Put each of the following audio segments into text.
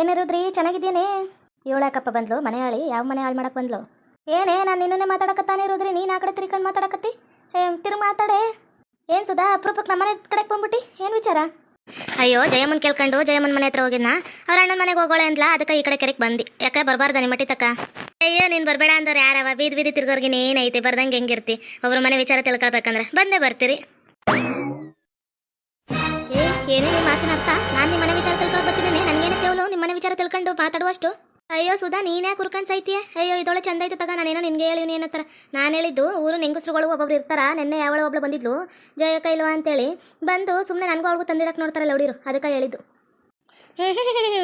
ಏನಿರೋದ್ರಿ? ಚೆನ್ನಾಗಿದ್ದೀನಿ ಏಳಾಕಪ್ಪ ಬಂದ್ಲು, ಮನೆ ಹಾಳಿ ಯಾವ ಮನೆ ಹಾಳು ಮಾಡಕ್ಕೆ ಬಂದ್ಲು? ಏನೇ, ನಾನು ನಿನ್ನೇ ಮಾತಾಡಕತ್ತಾನೆ ಇರೋದ್ರಿ. ನೀನು ಆ ಕಡೆ ತಿರ್ಕೊಂಡು ಮಾತಾಡಕತ್ತಿ? ತಿರು ಮಾತಾಡೆ. ಏನು ಸುಧಾ ಅಪ್ರೂಪಕ್ಕೆ ನಮ್ಮ ಮನೆ ಕಡೆಗೆ ಬಂದ್ಬಿಟ್ಟು? ಏನು ವಿಚಾರ? ಅಯ್ಯೋ, ಜಯಮ್ಮನ್ ಕೇಳ್ಕೊಂಡು ಜಯಮ್ಮನ್ ಮನೆ ಹತ್ರ ಹೋಗಿದ್ನ? ಅವ್ರ ಅಣ್ಣನ ಮನೆಗೆ ಹೋಗೋಳೆ ಅಂದ್ಲ, ಅದಕ್ಕೆ ಈ ಕಡೆ ಕೆರೆಗೆ ಬಂದು. ಯಾಕೆ ಬರಬಾರ್ದ ನಿಮ್ಮ ಮಟ್ಟಿ ತಕ್ಕ? ಅಯ್ಯೋ, ನೀನು ಬರಬೇಡ ಅಂದ್ರೆ ಯಾರವ? ಬೀದಿ ಬೀದಿ ತಿರ್ಗೋರ್ಗೆ ಏನೈತೆ ಬರ್ದಂಗೆ ಹೆಂಗಿರ್ತಿ? ಒಬ್ರ ಮನೆ ವಿಚಾರ ತಿಳ್ಕೊಳ್ಬೇಕಂದ್ರೆ ಬಂದೇ ಬರ್ತೀರಿ. ಏನೇ ಮಾತಿನ ಅರ್ಥ? ನಾನು ನಿಮ್ಮ ಮನೆ ವಿಚಾರ ತಿಳ್ಕೊಂಡು ನನಗೆ ನಿಮ್ಮ ಮನೆ ವಿಚಾರ ತಿಳ್ಕೊಂಡು ಮಾತಾಡುವಷ್ಟು ಅಯ್ಯೋ ಸುಧಾ, ನೀನೇ ಕುರ್ಕೊಂಡು ಸೈತಿಯ ಅಯ್ಯೋ ಇದೊಳೆ ಚಂದ ಐತೆ ತಗ, ನಾನೇನೋ ನಿನ್ಗೆ ಹೇಳಿ, ನೀನು ಹತ್ರ. ನಾನು ಹೇಳಿದ್ದು, ಊರು ನೆಂಗಸ್ರುಗಳು ಒಬ್ಬೊಬ್ರು ಇರ್ತಾರ? ನೆನ್ನೆ ಯಾವಳ ಒಬ್ಳು ಬಂದಿದ್ಲು. ಜಯ ಕೈಲ್ವ ಅಂತೇಳಿ. ಬಂದು ಸುಮ್ಮನೆ ನನಗೂ ಅವಳಿಗೂ ತಂದಿಡಕ್ಕೆ ನೋಡ್ತಾರಲ್ಲ ಲೌಡಿರು ಅದಕ್ಕೆ ಹೇಳಿದ್ದು.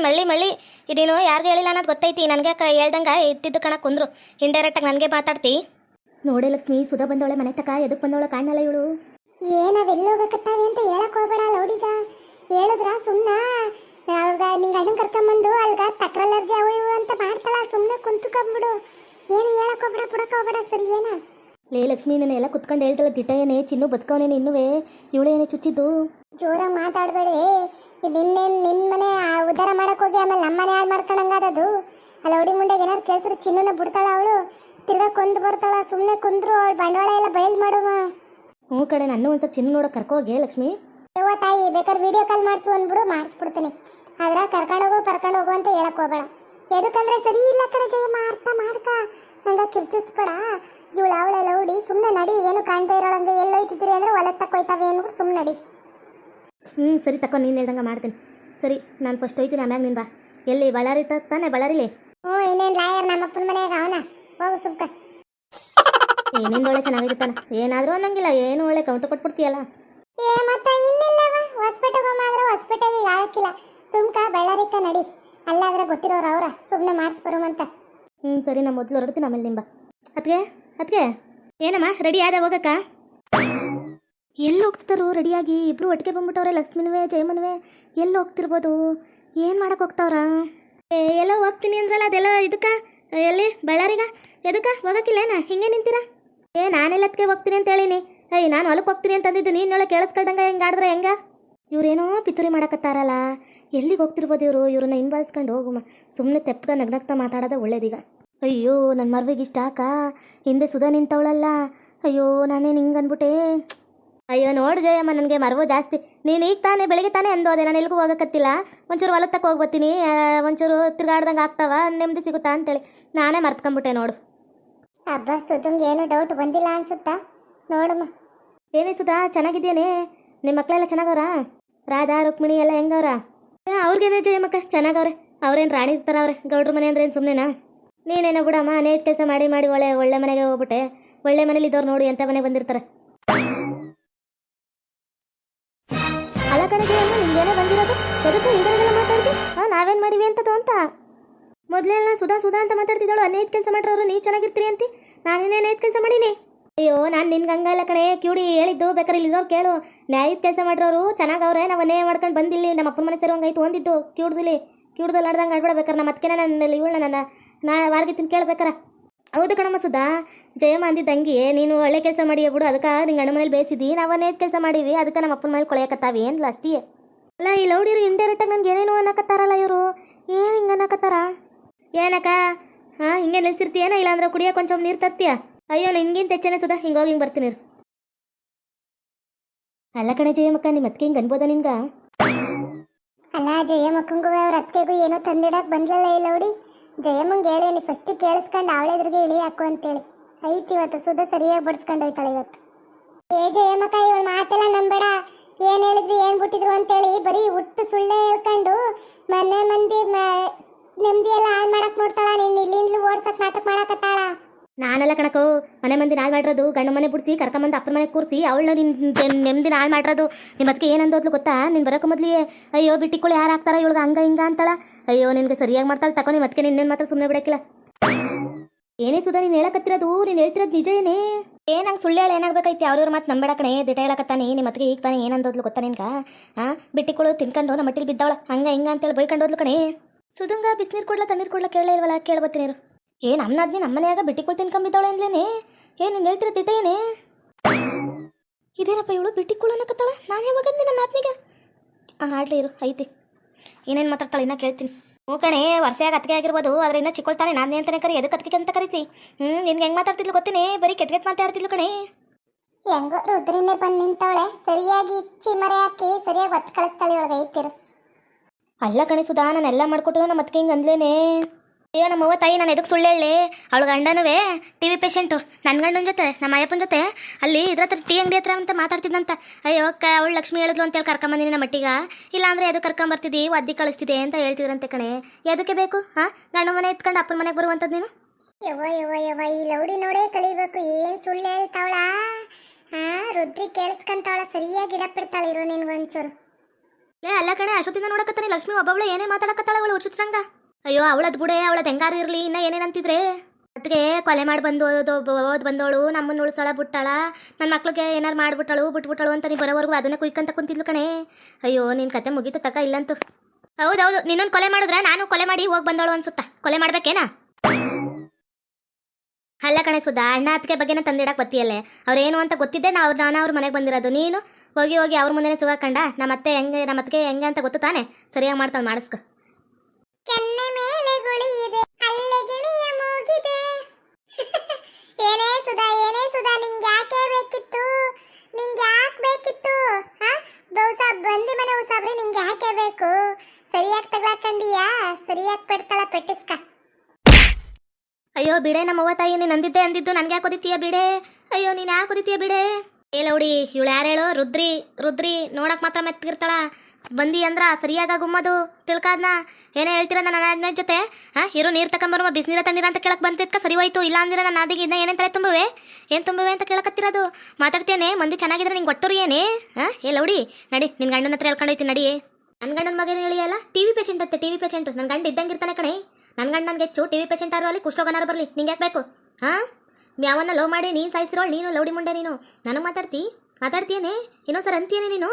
ಮಳ್ಳಿ ಮಳ್ಳಿ. ಇದೇನು ಯಾರಿಗೂ ಹೇಳಿಲ್ಲ ಅನ್ನೋದು ಗೊತ್ತೈತಿ. ನನಗೆ ಕ ಹೇಳ್ದಂಗೆ ಇತ್ತಿದ್ದು ಕಣ ಕುಂದ್ರು. ಇಂಡೈರೆಕ್ಟಾಗಿ ನನಗೆ ಮಾತಾಡ್ತಿ. ನೋಡಿ ಲಕ್ಷ್ಮಿ, ಸುಧಾ ಬಂದವಳೆ ಮನೆ ತಕ ಎದಕ್ಕೆ ಬಂದವಳೆ ಕಾಣಲ್ಲ ಇವಳು? ಏನವೆಲ್ಲ ಹೋಗಕತ್ತಾವೆ ಅಂತ ಹೇಳಕ್ ಹೋಗ್ಬೇಡ ಲೌಡಿಗ ಹೇಳಿದ್ರ ಸುಮ್ನ ಅವ್ಗ ನಿಂಗ ಅಣ್ಣನ್ ಕರ್ಕೊಂಬಂದು ಅಲ್ಗ ತಕ್ರಲರ್ಜಿ ಅವು ಇವು ಅಂತ ಮಾಡ್ತಾಳ ಸುಮ್ನೆ ಕುಂತ್ಕೊಂಬಿಡು ಏನು ಹೇಳಕ್ ಹೋಗ್ಬೇಡ ಬಿಡಕ್ ಹೋಗ್ಬೇಡ ಸರಿ ಏನ ಲೇ ಲಕ್ಷ್ಮಿ ನಾನು ಎಲ್ಲ ಕುತ್ಕೊಂಡು ಹೇಳ್ತಾಳೆ ದಿಟ್ಟ ಏನೇ ಚಿನ್ನು ಬದುಕವನೇನೆ ಇನ್ನುವೇ ಇವಳು ಏನೇ ಚುಚ್ಚಿದ್ದು. ಜೋರಾಗಿ ಮಾತಾಡಬೇಡಿ. ನಿನ್ನೆ ನಿನ್ನ ಮನೆ ಆ ಉದ್ಧಾರ ಮಾಡಕ್ ಹೋಗಿ ಆಮೇಲೆ ನಮ್ಮ ಮನೆ ಹಾಳು ಮಾಡ್ಕೊಂಡಂಗಾದದು ಅಲ್ಲ ಹುಡಿ ಮುಂಡೆಗೆ ಏನಾರು ಕೇಳಿಸ್ರು ಚಿನ್ನನ ಬಿಡ್ತಾಳ ಅವಳು. ತಿರ್ಗಾ ಕೊಂದು ಬರ್ತಾಳ ಸುಮ್ಮನೆ ಕುಂದ್ರು ಅವಳು ಬಂಡವಾಳ ಎಲ್ಲ ಬಯಲ್ ಮಾಡುವ. ಹ್ಞೂ ಕಡೆ ನನ್ನ ಒಂದ್ಸಲ ಚಿನ್ನು ನೋಡೋ ಕರ್ಕೋಗೆ ಲಕ್ಷ್ಮಿ. ಯವ್ವ ತಾಯಿ ಬೇಕಾದ್ರೆ ವಿಡಿಯೋ ಕಾಲ್ ಮಾಡಿಸು ಅಂದ್ಬಿಡು ಮಾಡಿಸ್ಬಿಡ್ತೀನಿ. ಆದ್ರೆ ಕರ್ಕೊಂಡೋಗು ಕರ್ಕೊಂಡೋಗು ಹೋಗು ಅಂತ ಹೇಳಕ್ ಹೋಗ್ಬೇಡ. ಎದಕ್ಕಂದ್ರೆ ಸರಿ ಇಲ್ಲ ಕಡೆ ಜಯಮ್ಮ ಅರ್ಥ ಮಾಡ್ಕ. ನಂಗೆ ಕಿರ್ಚಿಸ್ಬೇಡ ಇವಳು ಅವಳೆಲ್ಲ ಹುಡಿ ಸುಮ್ಮನೆ ನಡಿ ಏನು ಕಾಣ್ತಾ ಇರೋಳಂದ್ರೆ ಎಲ್ಲೋಯ್ತಿದ್ದೀರಿ ಅಂದ್ರೆ ಹೊಲಕ್ಕೆ ತಕ್ಕೋಯ್ತಾವೆ ಅಂದ್ಬಿಟ್ಟು ಸುಮ್ಮನೆ ನಡಿ. ಹ್ಞೂ ಸರಿ ತಕ್ಕ ನೀನು ಹೇಳ್ದಂಗೆ ಮಾಡ್ತೀನಿ. ಸರಿ ನಾನು ಫಸ್ಟ್ ಹೋಯ್ತೀನಿ ಆಮ್ಯಾಗ ನೀನು ಬಾ. ಎಲ್ಲಿ ಬಳ್ಳಾರಿ ತಾನೆ ಬಳ್ಳಾರಿಲಿ? ಹ್ಞೂ ಇನ್ನೇನು ಲಾಯರ್ ನಮ್ಮಪ್ಪನ ಮನೆಯಾಗ ಅವನ? ಹೋಗು ಸುಮ್ಕ. ಏನೇನು ಒಳ್ಳೆ ಚೆನ್ನಾಗಿರ್ತಾನ ಏನಾದರೂ ಅನ್ನಂಗಿಲ್ಲ ಏನು ಒಳ್ಳೆ ಕೌಂಟರ್ ಕೊಟ್ಬಿಡ್ತೀಯಲ್ಲ? ಏ ಮತ್ತೆ ಇನ್ನಿಲ್ಲವ? ಹೊಸ್ಪೇಟೆಗೆ ಹೋಮಾದ್ರೆ ಹೊಸ್ಪೇಟೆಗೆ ಈಗ ಆಗಕ್ಕಿಲ್ಲ ಸುಮ್ಕ ಬಳ್ಳಾರಿಕ ನಡಿ. ಅಲ್ಲಾದ್ರೆ ಗೊತ್ತಿರೋರು ಅವ್ರ ಸುಮ್ಮನೆ ಮಾಡಿಸ್ಬರುಮಂತ ಹ್ಞೂ ಸರಿ, ನಾ ಮೊದಲು ಹೊರಡ್ತೀನಿ ಆಮೇಲೆ ನಿಂಬ. ಅದಕ್ಕೆ ಅದಕ್ಕೆ ಏನಮ್ಮ ರೆಡಿ ಆದ ಹೋಗಕ್ಕ? ಎಲ್ಲಿ ಹೋಗ್ತಿದ್ದಾರು ರೆಡಿಯಾಗಿ ಇಬ್ರು ಒಟ್ಟಿಗೆ ಬಂದ್ಬಿಟ್ಟವ್ರೆ, ಲಕ್ಷ್ಮಿನವೇ ಜಯಮನವೇ ಎಲ್ಲಿ ಹೋಗ್ತಿರ್ಬೋದು ಏನು ಮಾಡಕ್ಕೆ ಹೋಗ್ತಾವ್ರ? ಎಲ್ಲೋ ಹೋಗ್ತೀನಿ ಅಂದ್ರಲ್ಲ, ಅದೆಲ್ಲ ಇದಕ್ಕ? ಎಲ್ಲಿ? ಬಳ್ಳಾರಿಗ? ಎದಕ್ಕ? ಹೋಗಕ್ಕಿಲ್ಲೇನ ಹಿಂಗೆ ನಿಂತೀರ? ಏ ನಾನೆಲ್ಲದಕ್ಕೆ ಹೋಗ್ತೀನಿ ಅಂತ ಹೇಳಿನಿ. ಅಯ್ಯ ನಾನು ಹೊಲಕ್ಕೆ ಹೋಗ್ತೀನಿ ಅಂತಂದಿದ್ದು ನೀನು ಕೇಳಿಸ್ಕೊಳ್ದಂಗೆ ಹೆಂಗೆ ಆಡಿದ್ರೆ ಹೆಂಗ? ಇವ್ರೇನೋ ಪಿತೂರಿ ಮಾಡಕತ್ತಾರಲ್ಲ? ಎಲ್ಲಿಗೆ ಹೋಗ್ತಿರ್ಬೋದು ಇವರು? ಇವ್ರನ್ನ ಹಿಂಬಾಲಿಸ್ಕೊಂಡು ಹೋಗುಮ್ಮ ಸುಮ್ಮನೆ ತೆಪ್ಪಗ ನಗ್ನಗ್ತಾ ಮಾತಾಡೋದೇ ಒಳ್ಳೇದೀಗ. ಅಯ್ಯೋ ನನ್ನ ಮರ್ವಿಗೆ ಇಷ್ಟ ಹಾಕ ಹಿಂದೆ ಸುಧಾ ನಿಂತವಳಲ್ಲ. ಅಯ್ಯೋ ನಾನೇನು ಹಿಂಗೆ ಅಂದ್ಬಿಟ್ಟೆ ಅಯ್ಯೋ ನೋಡು ಜಯಮ್ಮ ನನಗೆ ಮರವು ಜಾಸ್ತಿ. ನೀನು ಈಗ ತಾನೇ ಬೆಳಗ್ಗೆ ತಾನೇ ಅಂದೋದೆ ನಾನು ಎಲ್ಲಿಗೂ ಹೋಗಕತ್ತಿಲ್ಲ. ಒಂಚೂರು ಹೊಲಕ್ಕೆ ತಕ್ಕ ಹೋಗ್ಬತ್ತೀನಿ ಒಂಚೂರು ತಿರ್ಗಾಡ್ದಂಗೆ ಆಗ್ತಾವ. ನೆಮ್ಮದಿ ಸಿಗುತ್ತಾ ಅಂತೇಳಿ. ನಾನೇ ಮರ್ತ್ಕೊಂಬಿಟ್ಟೆ ನೋಡು. ಅಬ್ಬ ಸುಧಂಗೆ ಏನು ಡೌಟ್ ಬಂದಿಲ್ಲ ಅನ್ಸುತ್ತಾ? ನೋಡಮ್ಮ. ಏನೇ ಸುಧಾ ಚೆನ್ನಾಗಿದ್ದೇನೆ. ನಿಮ್ಮ ಮಕ್ಕಳೆಲ್ಲ ಚೆನ್ನಾಗವ್ರ? ರಾಧಾ, ರುಕ್ಮಿಣಿ ಎಲ್ಲ ಹೆಂಗವ್ರ? ಅವ್ರಿಗೇನೇ ಜಯಮ್ಮಕ್ಕ ಚೆನ್ನಾಗವ್ರೆ. ಅವ್ರೇನು ರಾಣಿ ಇರ್ತಾರವ್ರೆ ಗೌಡ್ರ ಮನೆ ಅಂದ್ರೆ ಸುಮ್ಮನೆನಾ ನೀನೇನೋ ಬಿಡಮ್ಮ ನೇತ್ ಕೆಲಸ ಮಾಡಿ ಮಾಡಿ ಒಳ್ಳೆ ಒಳ್ಳೆ ಮನೆಗೆ ಹೋಗ್ಬಿಟ್ಟೆ. ಒಳ್ಳೆ ಮನೇಲಿ ಇದ್ದವ್ರು ನೋಡಿ ಎಂಥ ಮನೆಗೆ ಬಂದಿರ್ತಾರೆ. ಅಲ್ಲ ಕಡೆಗೆ ಏನೇ ಬಂದಿರೋದು? ಎದಕ್ಕೆ ಈಗಲೆಲ್ಲ ಮಾತಾಡ್ತಿ ಹಾಂ ನಾವೇನು ಮಾಡಿವಿ ಅಂತದು ಅಂತ? ಮೊದಲೆಲ್ಲ ಸುಧಾ ಸುಧಾ ಅಂತ ಮಾತಾಡ್ತಿದ್ದಾಳು. ಅನೇತ್ ಕೆಲಸ ಮಾಡ್ರವರು, ನೀವು ಚೆನ್ನಾಗಿರ್ತೀರಿ ಅಂತಿ. ನಾನೇನೇ ನೇತ್ ಕೆಲಸ ಮಾಡೀನಿ? ಅಯ್ಯೋ, ನಾನು ನಿನ್ಗೆ ಹಂಗಲ್ಲ ಕಣೆ. ಕ್ಯೂಡಿ, ಹೇಳಿದ್ದು ಬೇಕಾದ್ರೆ ಇಲ್ಲಿರೋರು ಕೇಳು. ನ್ಯಾಯದ ಕೆಲಸ ಮಾಡ್ರೋರು ಚೆನ್ನಾಗವ್ರೆ. ನಾವು ಅನ್ಯಾಯ ಮಾಡ್ಕೊಂಡು ಬಂದಿಲ್ಲಿ, ನಮ್ಮ ಅಪ್ಪನ ಮನೆ ಸೇರುವಂಗಾಯ್ತು ಒಂದಿದ್ದು ಕ್ಯೂಡ್ದಲ್ಲಿ. ಕ್ಯೂಡ್ದಲ್ಲಿ ಆಡ್ದಂಗೆ ಆಡ್ಬಿಡ್ಬೇಕಾರೆ ನಮ್ಮ ಅದಕ್ಕೆ ನನ್ನ ಇವಳ ನನ್ನ ನಾ ವಾರ್ಗಿತ್ತೀನಿ ಕೇಳ್ಬೇಕಾರ ಹೌದು ಕಣಮ್ಮ ಸುಧಾ. ಜಯಮ್ಮ ಅಂದಿದ್ದಂಗೆ ನೀನು ಒಳ್ಳೆ ಕೆಲಸ ಮಾಡಿ ಬಿಡು. ಅದಕ್ಕೆ ನಿಂಗೆ ಅಣ್ಣ ಮನೇಲಿ ಬೇಯಿಸಿದ್ದಿ ನಾವು ಅನ್ಯಾಯದ ಕೆಲಸ ಮಾಡೀವಿ. ಅದಕ್ಕೆ ನಮ್ಮ ಅಪ್ಪನ ಮೇಲೆ ಕೊಳೆಯಕತ್ತಾವ ಏನು ಲಾಸ್ಟಿಗೆ ಅಲ್ಲ, ಈ ಲೌಡಿರು ಇಂಡೈರೆಕ್ಟಾಗಿ ನನ್ಗೆ ಏನೇನು ಅನ್ನಕತ್ತಾರಲ್ಲ ಇವರು. ಏನು ಹಿಂಗೆ ಅನ್ನಕತ್ತಾರ? ಏನಕ್ಕ? ಹಾಂ, ಹಿಂಗೆ ನಿಲ್ಸಿರ್ತೀಯೇನ? ಇಲ್ಲಾಂದ್ರೆ ಕುಡಿಯೋಕೆ ಕೊಂಚ ನೀರು ತರ್ತೀಯ? ಅಯ್ಯೋ ನಿನ್ಗಿಂತ ಹೆಚ್ಚೇನೆ ಸುಧಾ? ಹಿಂಗೋಗಿ ಹೋಗಿ ಬರ್ತೀನಿ. ಅಲ್ಲ ಕಣೆ ಜಯಮ್ಮಕ್ಕ ನಿಮ್ಮ ಅತ್ತಿಗೆ ಹಿಂಗೆ ಅನ್ಬೋದ ನಿನ್ಗ? ಅಲ್ಲ ಜಯಮ್ಮಕ್ಕಂಗೂ ಅವ್ರ ಅತ್ತಿಗೆಗೂ ಏನೋ ತಂದಿಡಕ್ ಬಂದ್ಲಲ್ಲ ಇಲ್ಲ ನೋಡಿ ಜಯಮ್ಮಂಗೆ ಹೇಳೇನಿ ಫಸ್ಟ್ ಕೇಳಿಸ್ಕೊಂಡು ಅವಳೆದ್ರಿಗೆ ಇಳಿ ಹಾಕು ಅಂತೇಳಿ. ಐತಿ ಇವತ್ತು, ಸುಧಾ ಸರಿಯಾಗಿ ಬಡ್ಸ್ಕೊಂಡು ಹೋಯ್ತಾಳೆ ಇವತ್ತು. ಏ ಜಯಮ್ಮಕ್ಕ ಇವಳು ಮಾತೆಲ್ಲ ನಂಬೇಡ. ಏನ್ ಹೇಳಿದ್ರು, ಏನ್ ಬಿಟ್ಟಿದ್ರು ಅಂತೇಳಿ ಬರೀ ಹುಟ್ಟು ಸುಳ್ಳೆ ಹೇಳ್ಕೊಂಡು ಮನೆ ಮಂದಿ ನೆಮ್ಮದಿ ಎಲ್ಲ ಹಾಳು ಮಾಡಕ್ ನೋಡ್ತಾಳ. ನೀನ್ ಇಲ್ಲಿಂದಲೂ ಓಡ್ಸಕ್ ನಾಟಕ ಮಾಡಕತ್ತಾಳ. ನಾನೆಲ್ಲ ಕಣಕೋ ಮನೆ ಮಂದಿ ನಾಳೆ ಮಾಡಿರೋದು ಗಂಡ ಮನೆ ಬಿಡಿಸಿ ಕರ್ಕೊಂಬಂದು ಅಪ್ಪನ ಮನೆ ಕೂರಿಸಿ ಅವಳನ್ನ ನಿನ್ನ ನೆಮ್ಮದಿ ನಾಳೆ ಮಾಡಿರೋದು. ನಿಮ್ಮ ಅದಕ್ಕೆ ಏನಂದೋದ್ಲು ಗೊತ್ತಾ? ನೀನು ಬರೋಕೆ ಮೊದಲೇ ಅಯ್ಯೋ ಬಿಟ್ಟಿಕೊಳ್ಳಿ ಯಾರು ಹಾಕ್ತಾರ ಇವಳಿಗೆ ಹಂಗ ಹಿಂಗ ಅಂತಾಳ. ಅಯ್ಯೋ ನಿನ್ಗೆ ಸರಿಯಾಗಿ ಮಾಡ್ತಾಳೆ ತಕೋ ನಿಮ್ಮ ಅದಕ್ಕೆ ನಿನ್ನೇನು ಮಾತ್ರ ಸುಮ್ಮನೆ ಬಿಡಕ್ಕಿಲ್ಲ. ಏನೇ ಸುಧಾ ನೀನು ಹೇಳಕತ್ತಿರೋದು ನೀನು ಹೇಳ್ತಿರೋದು ನಿಜ ಏನೇ? ಏ ನಂಗೆ ಸುಳ್ಳು ಹೇಳಿ ಏನಾಗಬೇಕೈತಿ ಅವ್ರವ್ರ ಮತ್ತೆ ನಂಬೇಡ ಕಣೆ ದಿಟ ಹೇಳಕತ್ತಾನೆ ನಿಮ್ಮ ಮತ್ತೆ ಈಗ ತಾನೇ ಏನಂದೋದ್ಲು ಗೊತ್ತಾ ನಿನ್ಗ? ಹಾಂ ಬಿಟ್ಟಿಕೊಳ್ಳು ತಿನ್ಕೊಂಡು ನಮ್ಮ ಮಟ್ಟಿಲಿ ಬಿದ್ದವಳ ಹಂಗ ಹಿಂಗ ಅಂತೇಳಿ ಬೈಕೊಂಡು ಹೋದ್ಲು ಕಣೆ. ಸುಧಂಗ ಬಿಸಿನೀರು ಕೊಡ್ಲ ತಣ್ಣೀರು ಕೊಡ್ಲ ಕೇಳೇ ಇಲ್ವಲ್ಲ ಕೇಳ್ಬತ್ತೀನಿ ಏ ನಮ್ಮ ಅದ್ನಿ ನಮ್ಮ ಮನೆಯಾಗ ಬಿಟ್ಟಿಕೊಳ್ ತಿನ್ಕೊಂಬಿದ್ದಾಳೆ ಅಂದ್ಲೇನೆ. ಏ ನೀನು ಹೇಳ್ತಿರ ತಿಟ ಏನೇ? ಇದೇನಪ್ಪ ಇವಳು ಬಿಟ್ಟಿಕೊಳ್ ಅನ್ನಕತ್ತಾಳ ನಾನು ಯಾವಾಗ ಅಂದೆ ನನ್ನ ಆತ್ನಿಗೆ? ಹಾಂ ಆಡ್ಲಿ ಇರು ಐತಿ. ಏನೇನು ಮಾತಾಡ್ತಾಳೆ ಇನ್ನ ಕೇಳ್ತೀನಿ. ಹ್ಞೂ ಕಣೆ ವರ್ಷಾಗ ಅತ್ತಿಗೆ ಆಗಿರ್ಬೋದು ಆದ್ರೆ ಇನ್ನೂ ಚಿಕ್ಕೊಳ್ತಾನೆ ನಾನು ಅಂತಾನೆ ಕರಿ ಎದಕ್ಕೆ ಅತ್ತಿಗೆ ಅಂತ ಕರಿಸಿ? ಹ್ಞೂ ನಿನ್ಗೆ ಹೆಂಗೆ ಮಾತಾಡ್ತಿದ್ಲು ಗೊತ್ತೇನೆ ಬರೀ ಕೆಟ್ಟ ಕೆಟ್ಟ ಮಾತಾಡ್ತಿದ್ಲು ಕಣೆ. ಹೆಂಗೋ ರುದ್ರಿನೇ ಬಂದು ನಿಂತವಳೆ ಸರಿಯಾಗಿ ಇಚ್ಚಿ ಮರೆ ಹಾಕಿ ಸರಿಯಾಗಿ ಒತ್ತು ಕಳಿಸ್ತಾಳೆ ಇವಳಿಗೆ ಐತಿರು. ಅಲ್ಲ ಕಣೆ ಸುಧಾ ನಾನು ಎಲ್ಲ ಮಾಡ್ಕೊಟ್ಟು ನಮ್ಮ ಅತ್ತಿಗೆ ಹಿಂಗೆ ಅಂದ್ಲೇನೆ. ಅಯ್ಯೋ ನಮ್ಮವ್ವ ತಾಯಿ ನಾನು ಎದಕ್ಕೆ ಸುಳ್ಳು ಹೇಳಿ? ಅವಳ ಗಂಡನೂ ಟಿ ವಿ ಪೇಷೆಂಟು. ನನ್ನ ಗಂಡನ ಜೊತೆ ನಮ್ಮ ಅಯ್ಯಪ್ಪನ ಜೊತೆ. ಅಲ್ಲಿ ಇದ್ರ ಹತ್ರ ಟೀ ಅಂಗಡಿ ಹತ್ರ ಅಂತ ಮಾತಾಡ್ತಿದ್ದಂತ ಅಯ್ಯೋ ಅಕ್ಕ ಅವಳು ಲಕ್ಷ್ಮಿ ಹೇಳಿದ್ಲು ಅಂತೇಳಿ ಕರ್ಕೊಂಬಂದಿನಿ ನಮ್ಮ ಮಟ್ಟಿಗ ಇಲ್ಲಾಂದ್ರೆ ಎದು ಕರ್ಕೊಂಬರ್ತಿದ್ದಿ ಒದ್ದಿ ಕಳಿಸ್ತಿದೆ ಅಂತ ಹೇಳ್ತಿದ್ರಂತೆ ಕಣೆ. ಎದಕ್ಕೆ ಬೇಕು ಹಾಂ ಗಂಡ ಮನೆ ಎತ್ಕೊಂಡು ಅಪ್ಪನ ಮನೆಗೆ ಬರುವಂಥದ್ದು ನೀನು? ಯವ್ವ ಯವ್ವ ಯವ್ವ ಈ ಲೌಡಿ ನೋಡೇ ಕಲಿಬೇಕು. ಏನ್ ಸುಳ್ಳು ಹೇಳ್ತಾವಳ? ಹಾ ರುದ್ರಿ ಕೇಳಿಸ್ಕಂತಾವಳ ಸರಿಯಾಗಿ ಇಡಪಿಡ್ತಾಳೆ ಇರೋ ನಿನ್ಗೊಂಚೂರು. ಲೇ ಅಲ್ಲ ಕಣೆ ಅಷ್ಟೊತ್ತಿಂದ ನೋಡಕತ್ತಾನೆ. ಲಕ್ಷ್ಮಿ ಒಬ್ಬಳು ಏನೇ ಮಾತಾಡಕತ್ತಾಳ ಅವಳು ಹುಚ್ಚುಚ್ರಂಗ. ಅಯ್ಯೋ, ಅವಳದ್ ಬುಡೆ ಅವಳದ್ ಹೆಂಗಾರು ಇರ್ಲಿ, ಇನ್ನ ಏನೇನಂತಿದ್ರೆ ಅದಕ್ಕೆ ಕೊಲೆ ಮಾಡಿ ಬಂದು ಓದ್ ಬಂದವಳು, ನಮ್ಮನ್ನ ಉಳ್ಸಳ, ಬಿಟ್ಟಾಳ ನನ್ನ ಮಕ್ಳಿಗೆ ಏನಾರು ಮಾಡ್ಬಿಟ್ಟಳು, ಬಿಟ್ಬಿಟ್ಟಳು ಅಂತ ನೀವು ಬರೋವರೆಗೂ ಅದನ್ನೇ ಕುಯ್ಕಂತ ಕುಂತಿದ್ಲು ಕಣೆ. ಅಯ್ಯೋ, ನಿನ್ ಕತೆ ಮುಗೀತು ತಕ ಇಲ್ಲಂತೂ. ಹೌದೌದು ನಿನ್ನೊಂದು ಕೊಲೆ ಮಾಡಿದ್ರೆ ನಾನು ಕೊಲೆ ಮಾಡಿ ಹೋಗಿ ಬಂದವಳು ಅನ್ಸುತ್ತಾ? ಕೊಲೆ ಮಾಡ್ಬೇಕೇನಾ? ಅಲ್ಲ ಕಣೆ ಸುಧಾ, ಅಣ್ಣ ಅತ್ತಿಗೆ ಬಗ್ಗೆನೇ ತಂದಿಡಕ್ ಬತ್ತಿಯಲ್ಲೇ. ಅವ್ರೇನು ಅಂತ ಗೊತ್ತಿದ್ದೆ ನಾವು ನಾನು ಅವ್ರ ಮನೆಗೆ ಬಂದಿರೋದು. ನೀನು ಹೋಗಿ ಹೋಗಿ ಅವ್ರ ಮುಂದೆನೇ ಸುಗ ಕಂಡ ನಮ್ಮ ಅತ್ತೆ ಹೆಂಗೆ ನಮ್ಮ ಅತ್ತಿಗೆ ಹೆಂಗೆ ಅಂತ ಗೊತ್ತು ತಾನೆ? ಸರಿಯಾಗಿ ಮಾಡ್ತಾಳೆ, ಮಾಡಿಸ್ಕೊ. ಕೆನ್ನೆ ಮೇಲೆ ಗುಳಿ ಇದೆ ಅಲ್ಲೆ ಗಿಣಿಯ ಮೂಗಿದೆ. ಏನೇ ಸುಧಾ ಏನೇ ಸುಧಾ ನಿಂಗೆ ಯಾಕೆ ಬೇಕಿತ್ತು? ನಿಂಗೆ ಯಾಕೆ ಬೇಕಿತ್ತು? ಹಾ? ದೋಸ ಬಂದಿ ಮನೆ ಉಸಾಬ್ರಿ ನಿಂಗೆ ಯಾಕೆ ಬೇಕು? ಸರಿಯಾಗಿ ತಗ್ಲಾಕಂಡಿಯಾ? ಸರಿಯಾಗಿ ಪಡ್ತಾಳ ಪೆಟ್ಟಿಸ್ಕ. ಅಯ್ಯೋ ಬಿಡೆ ನಮ್ಮವ್ವ ತಾಯಿ, ನೀನು ಅಂದಿದ್ದು ನನಗೆ ಯಾಕೆ ಓದಿತೀಯ ಬಿಡೆ? ಅಯ್ಯೋ, ನೀನು ಯಾಕೆ ಓದಿತೀಯ ಬಿಡೆ? ಏ ಲೌಡಿ ಇವಳು ಯಾರು ಹೇಳು? ರುದ್ರಿ ರುದ್ರಿ ನೋಡಕ್ಕೆ ಮಾತ್ರ ಮೆತ್ತಗಿರ್ತಾಳ ಬಂದಿ ಅಂದ್ರ ಸರಿಯಾಗ ಗುಮ್ಮದು, ತಿಳ್ಕಾದ್ನ. ಏನೇ ಹೇಳ್ತೀರ ನನ್ನ ಅಣ್ಣ ಜೊತೆ? ಹಾಂ ಇರೋ, ನೀರು ತಗೊಂಬರುವ ಬಿಸಿನೀರ ತಂದಿರ ಅಂತ ಕೇಳಕ್ ಬಂದಿದ್ಕ ಸರಿ ಹೋಯ್ತು ಇಲ್ಲ ಅಂದ್ರೆ ನನ್ನ ನಾದಿಗೆ ಇನ್ನ ಏನೇನು ತಲೆ ತುಂಬುವೆ? ಏನು ತುಂಬುವೆ ಅಂತ ಕೇಳಕತ್ತಿರೋದು? ಮಾತಾಡ್ತೇನೆ, ಮಂದಿ ಚೆನ್ನಾಗಿದ್ರೆ ನಿಂಗೆ ಒಟ್ಟರು ಏನೇ? ಹಾಂ ಏ ಲೌಡಿ, ನಡಿ ನಿನ್ನ ಗಂಡನ ಹತ್ರ ಹೇಳ್ಕೊಂಡೈತಿ ನಡಿ. ನನ್ನ ಗಂಡನ ಮಗನ ಹೇಳಿಯಲ್ಲ? ಟಿ ವಿ ಪೇಷಂಟ್ ಅತ್ತೆ ಟಿ ವಿ ಪೇಷಂಟ್. ನನ್ನ ಗಂಡ ಇದ್ದಂಗೆ ಇರ್ತಾನೆ ಕಣೆ ನನ್ನ ಗಂಡನ್ಗೆ ಹೆಚ್ಚು ಟಿ ವಿ ಪೇಷಂಟ್ ಆರು ಅಲ್ಲಿ ಕುಷ್ಟೋಗನಾರು ಬರಲಿ. ನಿಂಗೆ ಯಾಕೆ ಬೇಕು? ಹಾಂ ಯಾವನ್ನ ಲವ್ ಮಾಡಿ ನೀನು ಸಾಯಿಸಿರೋಳು, ನೀನು ಲೌಡಿ ಮುಂಡೆ ನೀನು. ನನಗೆ ಮಾತಾಡ್ತಿ? ಮಾತಾಡ್ತೀಯೇನೆ? ಸರ್ ಅಂತೀಯೇನೆ ನೀನು?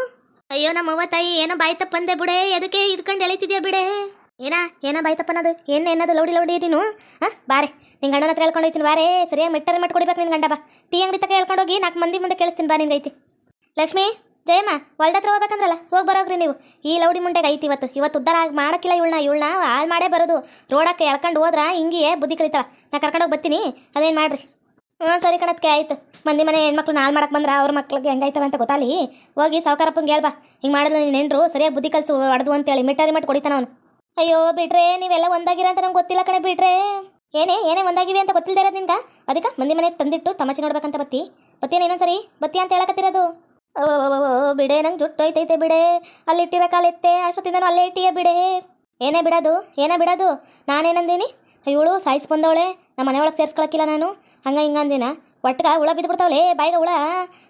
ಅಯ್ಯೋ ನಮ್ಮ ನಮ್ಮವ್ವ ತಾಯಿ, ಏನೋ ಬಾಯ್ ತಪ್ಪಂದೆ ಬಿಡೆ. ಎದಕ್ಕೆ ಇಟ್ಕೊಂಡು ಎಳಿತಿದ್ಯಾ ಬಿಡೆ? ಏನಾ? ಏನೋ ಬಾಯ್ ತಪ್ಪನದು ಏನು ಏನದು ಲೌಡಿ ಲೌಡಿ ನೀನು? ಹಾ? ಬಾರೆ ನಿನ್ನ ಗಂಡನ ಹತ್ರ ಹೇಳ್ಕೊಂಡು ಬಾರೇ ಸರಿಯಾಗಿ ಮೆಟ್ಟರ್ ಮಟ್ಟು ಕೊಡ್ಬೇಕು ನಿನ್ನ ಗಂಡ ಬಾ. ಟೀ ಅಂಗಡಿ ತಕ ಹೇಳ್ಕೊಂಡೋಗಿ ನಾಲ್ಕು ಮಂದಿ ಮುಂದೆ ಕೇಳಿಸ್ತೀನಿ ಬಾ ನಿಂಗೈತಿ ಲಕ್ಷ್ಮಿ, ಜಯಮ್ಮ, ಹೊಲ್ದ ಹತ್ರ ಹೋಗ್ಬೇಕಂದ್ರಲ್ಲ? ಹೋಗಿ ಬರೋಗ್ರಿ ನೀವು. ಈ ಲೌಡಿ ಮುಂಡೆಗೆ ಐತಿ ಇವತ್ತು. ಇವತ್ತು ಉದ್ದಾರ ಆಗಿ ಮಾಡಕ್ಕಿಲ್ಲ ಇವಳನ್ನ. ಇವಳನ್ನ ಹಾಳು ಮಾಡೇ ಬರೋದು. ರೋಡಕ್ಕೆ ಎಳ್ಕೊಂಡು ಹೋದ್ರ ಹಿಂಗೆ ಬುದ್ಧಿ ಕಲಿತಾಳ. ನಾ ಕರ್ಕೊಂಡೋಗಿ ಬರ್ತೀನಿ. ಅದೇನು ಮಾಡ್ರಿ? ಹ್ಞೂ ಸರಿ ಕಣತ್ಕೆ ಆಯ್ತು. ಮಂದಿ ಮನೆ ಹೆಣ್ಮಕ್ಳು ನಾಲ್ ಮಾಡಕ್ಕೆ ಬಂದ್ರೆ ಅವ್ರ ಮಕ್ಳಿಗೆ ಹೆಂಗಾಯ್ತವ ಅಂತ ಗೊತ್ತಾಲಿ ಹೋಗಿ ಸಾವುಕಾರಪ್ಪಂಗೆ ಹೇಳ್ಬಾ ಹಿಂಗೆ ಮಾಡಿದ್ರೆ ನೀನು ನೆಂಟರು ಸರಿಯಾಗಿ ಬುದ್ಧಿ ಕಲಿಸು ಹೊಡೆದು ಅಂತೇಳಿ ಮಿಟ್ಟಾರಿ ಮಟ್ಟು ಕೊಡಿತಾನ ಅವನು. ಅಯ್ಯೋ, ಬಿಟ್ರೆ ನೀವೆಲ್ಲ ಒಂದಾಗಿರ ಅಂತ ನಂಗೆ ಗೊತ್ತಿಲ್ಲ ಕಣೆ ಬಿಟ್ರೆ. ಏನೇ ಏನೇ ಒಂದಾಗಿವಿ ಅಂತ ಗೊತ್ತಿಲ್ಲದೆ ಇರೋದು ನಿನ್ಗೆ? ಅದಕ್ಕೆ ಮಂದಿ ಮನೆಗೆ ತಂದಿಟ್ಟು ತಮಾಷೆ ನೋಡ್ಬೇಕಂತ ಬತ್ತಿ. ಬತ್ತೀನ ಇನ್ನೊಂದ್ಸರಿ? ಬತ್ತಿ ಅಂತ ಹೇಳಕತ್ತಿರೋದು? ಓ ಬಿಡೆ, ನಂಗೆ ಜುಟ್ಟು ಐತೈತೆ ಬಿಡೆ. ಅಲ್ಲಿ ಇಟ್ಟಿರೋ ಕಾಲೆತ್ತೆ ಅಷ್ಟೊತ್ತಿಂದನೂ ಅಲ್ಲೇ ಇಟ್ಟಿಯೇ ಬಿಡೆ. ಏನೇ ಬಿಡೋದು ಏನೇ ಬಿಡೋದು? ನಾನೇನಂದೀನಿ? ಇವಳು ಸಾಯಿಸಿ ಬಂದವಳೆ, ನಮ್ಮ ಮನೆಯೊಳಗೆ ಸೇರಿಸ್ಕೊಳಕ್ಕಿಲ್ಲ ನಾನು. ಹಂಗೆ ಹಿಂಗೆ ಅಂದಿನ. ಒಟ್ಟಿಗೆ ಹುಳ ಬಿದ್ದು ಬಿಡ್ತಾವಳೆ ಬಾಯಿಗೆ ಹುಳ.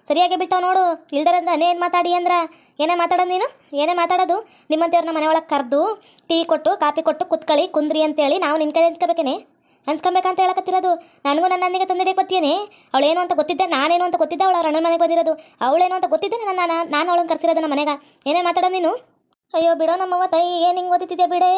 ಸರಿಯಾಗಿ ಬಿಡ್ತಾವ ನೋಡು. ಇಲ್ದರಂದ ಏನು ಮಾತಾಡಿ ಅಂದ್ರ? ಏನೇ ಮಾತಾಡೋದು ನೀನು? ಏನೇ ಮಾತಾಡೋದು? ನಿಮ್ಮಂತೆಯವ್ರನ್ನ ಮನೆ ಒಳಗೆ ಕರೆದು, ಟೀ ಕೊಟ್ಟು ಕಾಪಿ ಕೊಟ್ಟು ಕುತ್ಕೊಳ್ಳಿ ಕುಂದ್ರಿ ಅಂತೇಳಿ ನಾವು ನಿನ್ನ ಕೈ ಹಂಚ್ಕೋಬೇಕೇನೆ? ಹಂಚ್ಕೊಬೇಕಂತ ಹೇಳಕತ್ತಿರೋದು. ನನಗೂ ನನ್ನ ಅಣ್ಣಿಗೆ ತಂದಿಡಕ್ಕೆ ಗೊತ್ತೇನೆ ಅವಳೇನು ಅಂತ ಗೊತ್ತಿದ್ದೆ, ನಾನೇನು ಅಂತ ಗೊತ್ತಿದ್ದೆ, ಅವಳ ಅಣ್ಣನ ಮನೆಗೆ ಬಂದಿರೋದು. ಅವಳೇನು ಅಂತ ಗೊತ್ತಿದ್ದೆ, ನನ್ನ ನಾನು ನಾನು ಅವಳನ್ನ ಕರ್ಸಿರೋದು ನಮ್ಮ ಮನೆಗೆ. ಏನೇ ಮಾತಾಡೋದು ನೀನು? ಅಯ್ಯೋ ಬಿಡೋ ನಮ್ಮವ್ವ ತಾಯಿ, ಏನು ಹಿಂಗೆ ಓದಿತಿದ್ದೆ ಬಿಡೆ?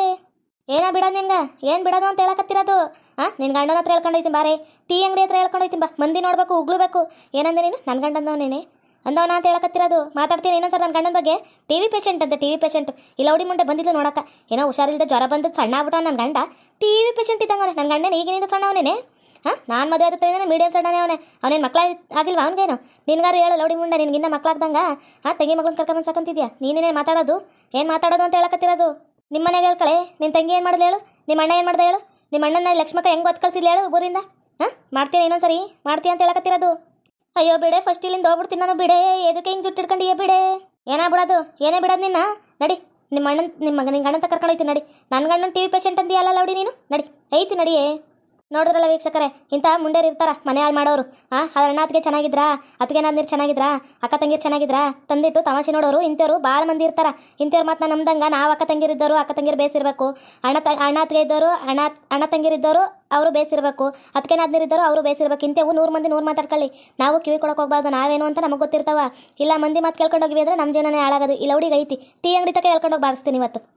ಏನ ಬಿಡೋದು ನಿನ್ಗೆ ಏನು ಬಿಡೋದು ಅಂತ ಹೇಳಕತ್ತಿರೋದು? ಹಾಂ ನಿನ್ನ ಗಂಡನ ಹತ್ರ ಹೇಳ್ಕೊಂಡೋಯ್ತೀನಿ ಬಾರೆ. ಟೀ ಅಂಗಡಿ ಹತ್ರ ಹೇಳ್ಕೊಂಡೋಯ್ತೀನಿ ಬಾ. ಮಂದಿ ನೋಡ್ಬೇಕು, ಉಗ್ಳಬೇಕು. ಏನಂದೆ ನೀನು? ನನ್ನ ಗಂಡಂದವನೇನೆ ಅಂದವನ ಅಂತ ಹೇಳಕತ್ತಿರೋದು? ಮಾತಾಡ್ತೀನಿ ಇನ್ನೊಂದ್ಸಲ ನನ್ನ ಗಂಡನ ಬಗ್ಗೆ. ಟಿ ವಿ ಪೇಷಂಟ್ ಅಂತ ಟಿ ವಿ ಪೇಷಂಟ್ ಇಲ್ಲ ಹುಡಿ ಮುಂಡೆ ಬಂದಿದ್ಲು ನೋಡಕ್ಕ. ಏನೋ ಹುಷಾರಿಲ್ಲದೆ ಜ್ವರ ಬಂದು ಸಣ್ಣ ಆಗ್ಬಿಟ್ಟ ನನ್ನ ಗಂಡ. ಟಿ ವಿ ಪೇಷಂಟ್ ಇದ್ದಂಗೆ ನನ್ನ ಗಂಡನ ಈಗಿನಿಂದ ಸಣ್ಣವನೇನೆ? ಹಾಂ ನಾನು ಮದುವೆ ಆದ್ರೆ ಮೀಡಿಯಂ ಸಣ್ಣನೇ ಅವನೇ. ಅವನೇನು ಮಕ್ಳ ಆಗಿಲ್ವಾ ಅವನಿಗೇನು? ನಿನ್ಗಾರು ಹೇಳು ಲೌಡಿ ಮುಂಡೆ, ನಿನ್ಗಿನ್ನ ಮಕ್ಳಾಗ್ದಂಗ? ಹಾಂ ತಂಗಿ ಮಗಳನ್ನ ಕರ್ಕೊಂಬಂದು ಸಾಕಂತಿದ್ಯಾ? ನೀನೇನೇ ಮಾತಾಡೋದು? ಏನು ಮಾತಾಡೋದು ಅಂತ ಹೇಳಕತ್ತಿರೋದು? ನಿಮ್ಮ ಮನೆಗೆ ಹೇಳ್ಕಳೆ ನಿನ್ನ ತಂಗಿ ಏನು ಮಾಡಿದೆ ಹೇಳು? ನಿಮ್ಮ ಅಣ್ಣ ಏನು ಮಾಡ್ದೆ ಹೇಳು? ನಿಮ್ಮ ಅಣ್ಣನ ಲಕ್ಷ್ಮಕ್ಕ ಹೆಂಗೆ ಒತ್ತು ಹೇಳು ಊರಿಂದ? ಹಾಂ? ಮಾಡ್ತೀನಿ ಇನ್ನೊಂದ್ಸರಿ, ಮಾಡ್ತೀನಿ ಅಂತ ಹೇಳಕತ್ತಿರೋದು. ಅಯ್ಯೋ ಬಿಡೆ ಫಸ್ಟ್ ಇಲ್ಲಿಂದ ಹೋಗ್ಬಿಡ್ತೀನಿ ನಾನು ಬಿಡೆ. ಎದಕ್ಕೆ ಹಿಂಗೆ ಜುಟ್ಟು ಏ ಬಿಡೆ? ಏನಾ ಬಿಡೋದು? ಏನೇ ಬಿಡೋದು ನಿನ್ನ? ನಡಿ, ನಿಮ್ಮ ಅಣ್ಣನ, ನಿಮ್ಮ ನಿನ್ನ ಗಂಡಂತ ಕರ್ಕೊಂಡೋಯ್ತೀನಿ ನಡಿ. ನನ್ನ ಗಂಡನ ಟಿ ವಿ ಪೇಷಂಟ್ ಅಂದಿಯಲ್ಲ ಲೌಡಿ ನೀನು? ನಡಿ, ಐತಿ, ನಡಿಯೇ. ನೋಡಿದ್ರಲ್ಲ ವೀಕ್ಷಕರೇ, ಇಂಥ ಮುಂಡೇರು ಇರ್ತಾರ ಮನೆ ಹಾಳು ಮಾಡೋರು. ಆ ಅದ್ರ ಅಣ್ಣ ಅತ್ತಿಗೆ ಚೆನ್ನಾಗಿದ್ರಾ? ಅತ್ತಿಗೆ ನಾದ್ನೀರು ಚೆನ್ನಾಗಿದ್ರಾ? ಅಕ್ಕ ತಂಗಿರು ಚೆನ್ನಾಗಿದ್ರ? ತಂದಿಟ್ಟು ತಮಾಷೆ ನೋಡೋರು, ಇಂಥವ್ರು ಭಾಳ ಮಂದಿ ಇರ್ತಾರ. ಇಂಥವ್ರ ಮಾತನ್ನ ನಮ್ದಂಗ ನಾವು ಅಕ್ಕ ತಂಗಿರಿದ್ದವರು ಅಕ್ಕ ತಂಗಿರು ಬೇಸಿರ್ಬೇಕು. ಅಣ್ಣ ತ ಅಣ್ಣ ಅತ್ತಿಗೆ ಇದ್ದವರು ಅಣ್ಣ ಅಣ್ಣ ತಂಗಿರಿದ್ದವರು ಅವರು ಬೇಸಿರ್ಬೇಕು. ಅದಕ್ಕೆ ನಾದ್ನೀರಿದ್ದವರು ಅವರು ಬೇಸಿರ್ಬೇಕು. ಇಂಥವು ನೂರು ಮಂದಿ ನೂರು ಮಾತಾಡ್ಕೊಳ್ಳಿ. ನಾವು ಕಿವಿ ಕೊಡೋಕೆ ಹೋಗ್ಬಾರ್ದು, ನಾವೇನು ಅಂತ ನಮಗೆ ಗೊತ್ತಿರ್ತಾವ. ಇಲ್ಲ ಮಂದಿ ಮಾತು ಕೇಳ್ಕೊಂಡು ಹೋಗಿವಿ ಅಂದ್ರೆ ನಮ್ಮ ಜೀವನನೇ ಹಾಳಾಗೋದು. ಇಲ್ಲ ಹುಡುಗ ಐತಿ, ಟೀ ಅಂಗಡಿ ತಕ್ಕ ಹೇಳ್ಕೊಂಡು ಹೋಗಿ ಬಾರಿಸ್ತೀನಿ ಇವತ್ತು.